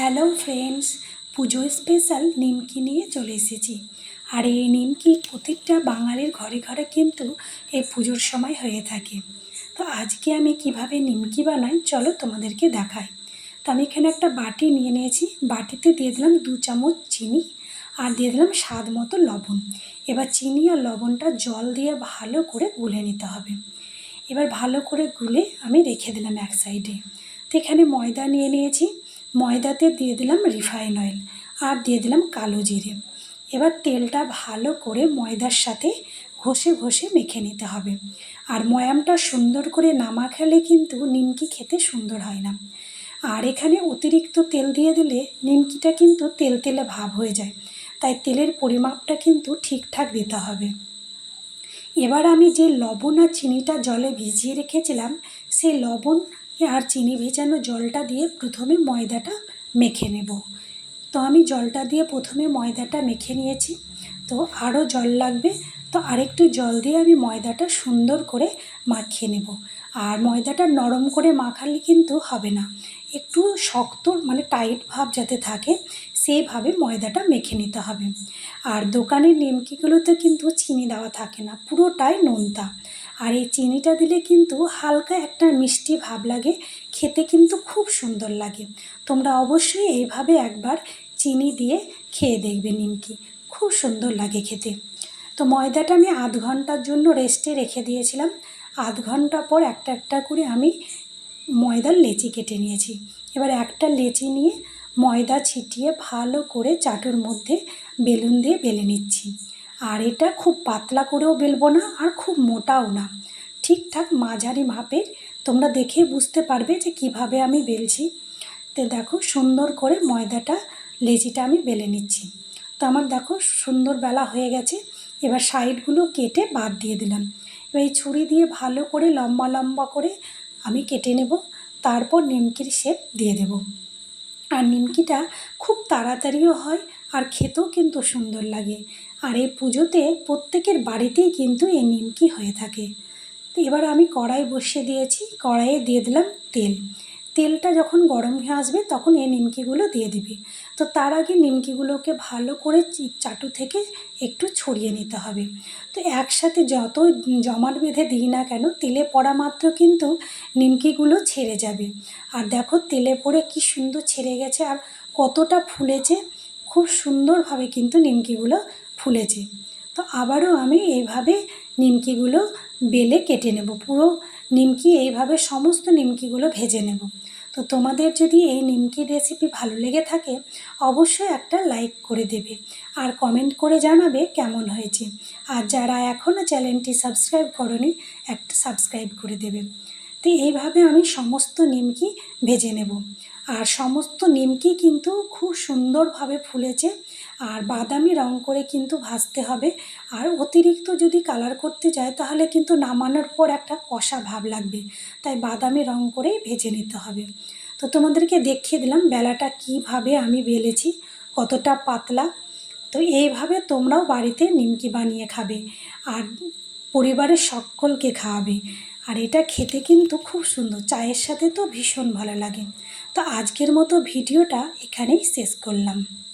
Hello friends পুজো special নিমকি নিয়ে চলে এসেছি। আর এই নিমকি প্রত্যেকটা বাঙালির ঘরে ঘরে কিন্তু এই পুজোর সময় হয়ে থাকে। তো আজকে আমি কীভাবে নিমকি বানাই, চলো তোমাদেরকে দেখাই। তো আমি এখানে একটা বাটি নিয়ে নিয়েছি। বাটিতে দিয়ে দিলাম দু চামচ চিনি আর দিয়ে দিলাম স্বাদ মতো লবণ। এবার চিনি আর লবণটা জল দিয়ে ভালো করে গুলে নিতে হবে। এবার ভালো করে গুলে আমি রেখে দিলাম এক সাইডে। তো এখানে ময়দা নিয়ে নিয়েছি। ময়দাতে দিয়ে দিলাম রিফাইন অয়েল আর দিয়ে দিলাম কালো জিরে। এবার তেলটা ভালো করে ময়দার সাথে ঘষে ঘষে মেখে নিতে হবে। আর ময়ামটা সুন্দর করে না মাখালে কিন্তু নিমকি খেতে সুন্দর হয় না। আর এখানে অতিরিক্ত তেল দিয়ে দিলে নিমকিটা কিন্তু তেল তেলে ভাব হয়ে যায়। তাই তেলের পরিমাপটা কিন্তু ঠিকঠাক দিতে হবে। এবার আমি যে লবণ আর চিনিটা জলে ভিজিয়ে রেখেছিলাম, সেই লবণ আর চিনি ভেজানো জলটা দিয়ে প্রথমে ময়দাটা মেখে নেব। তো আমি জলটা দিয়ে প্রথমে ময়দাটা মেখে নিয়েছি। তো আরও জল লাগবে। তো আরেকটু জল দিয়ে আমি ময়দাটা সুন্দর করে মাখিয়ে নেব। আর ময়দাটা নরম করে মাখালে কিন্তু হবে না। একটু শক্ত মানে টাইট ভাব যাতে থাকে সেইভাবে ময়দাটা মেখে নিতে হবে। আর দোকানের নিমকিগুলোতে কিন্তু চিনি দেওয়া থাকে না, পুরোটাই নোনতা। আর এই চিনিটা দিলে কিন্তু হালকা একটা মিষ্টি ভাব লাগে, খেতে কিন্তু খুব সুন্দর লাগে। তোমরা অবশ্যই এইভাবে একবার চিনি দিয়ে খেয়ে দেখবে নিমকি, খুব সুন্দর লাগে খেতে। তো ময়দাটা আমি আধ ঘণ্টার জন্য রেস্টে রেখে দিয়েছিলাম। আধ ঘণ্টা পর একটা একটা করে আমি ময়দার লেচি কেটে নিয়েছি। এবার একটা লেচি নিয়ে ময়দা ছিটিয়ে ভালো করে চাটুর মধ্যে বেলুন দিয়ে বেলে নিচ্ছি। আর এটা খুব পাতলা করেও বেলবো না আর খুব মোটাও না। ঠিকঠাক মাঝারি মাপের। তোমরা দেখে বুঝতে পারবে যে কীভাবে আমি বেলছি। তো দেখো সুন্দর করে ময়দাটা, লেচিটা আমি বেলে নিচ্ছি। তো আমার দেখো সুন্দর বেলা হয়ে গেছে। এবার সাইডগুলো কেটে বাদ দিয়ে দিলাম। এবার এই ছুরি দিয়ে ভালো করে লম্বা লম্বা করে আমি কেটে নেব। তারপর নিমকির শেপ দিয়ে দেব। আর নিমকিটা খুব তাড়াতাড়িও হয় আর খেতেও কিন্তু সুন্দর লাগে। আর এই পুজোতে প্রত্যেকের বাড়িতেই কিন্তু এই নিমকি হয়ে থাকে। তো এবার আমি কড়াই বসিয়ে দিয়েছি, কড়াইয়ে দিয়ে দিলাম তেল। তেলটা যখন গরম হয়ে আসবে তখন এই নিমকিগুলো দিয়ে দিবি। তো তার আগে নিমকিগুলোকে ভালো করে চাটু থেকে একটু ছড়িয়ে নিতে হবে। তো একসাথে যত জমাট বেঁধে দিই না কেন, তেলে পড়া মাত্র কিন্তু নিমকিগুলো ছেড়ে যাবে। আর দেখো তেলে পড়ে কি সুন্দর ছেড়ে গেছে আর কতটা ফুলেছে, খুব সুন্দরভাবে কিন্তু নিমকিগুলো ফুলেছে। তো আবারও আমি এইভাবে নিমকিগুলো বেলে কেটে নেব, পুরো নিমকি এইভাবে সমস্ত নিমকিগুলো ভেজে নেব। তো তোমাদের যদি এই নিমকি রেসিপি ভালো লেগে থাকে, অবশ্যই একটা লাইক করে দেবে আর কমেন্ট করে জানাবে কেমন হয়েছে। আর যারা এখনও চ্যানেলটি সাবস্ক্রাইব করনি, একটা সাবস্ক্রাইব করে দেবে। তো এইভাবে আমি সমস্ত নিমকি ভেজে নেব। আর সমস্ত নিমকি কিন্তু খুব সুন্দরভাবে ফুলেছে। আর বাদামি রং করে কিন্তু ভাজতে হবে। আর অতিরিক্ত যদি কালার করতে যায়, তাহলে কিন্তু নামানোর পর একটা কষা ভাব লাগবে। তাই বাদামি রং করেই ভেজে নিতে হবে। তো তোমাদেরকে দেখিয়ে দিলাম বেলাটা কীভাবে আমি বেলেছি, কতটা পাতলা। তো এইভাবে তোমরাও বাড়িতে নিমকি বানিয়ে খাবে আর পরিবারের সকলকে খাওয়াবে। আর এটা খেতে কিন্তু খুব সুন্দর, চায়ের সাথে তো ভীষণ ভালো লাগে। তো আজকের মতো ভিডিওটা এখানেই শেষ করলাম।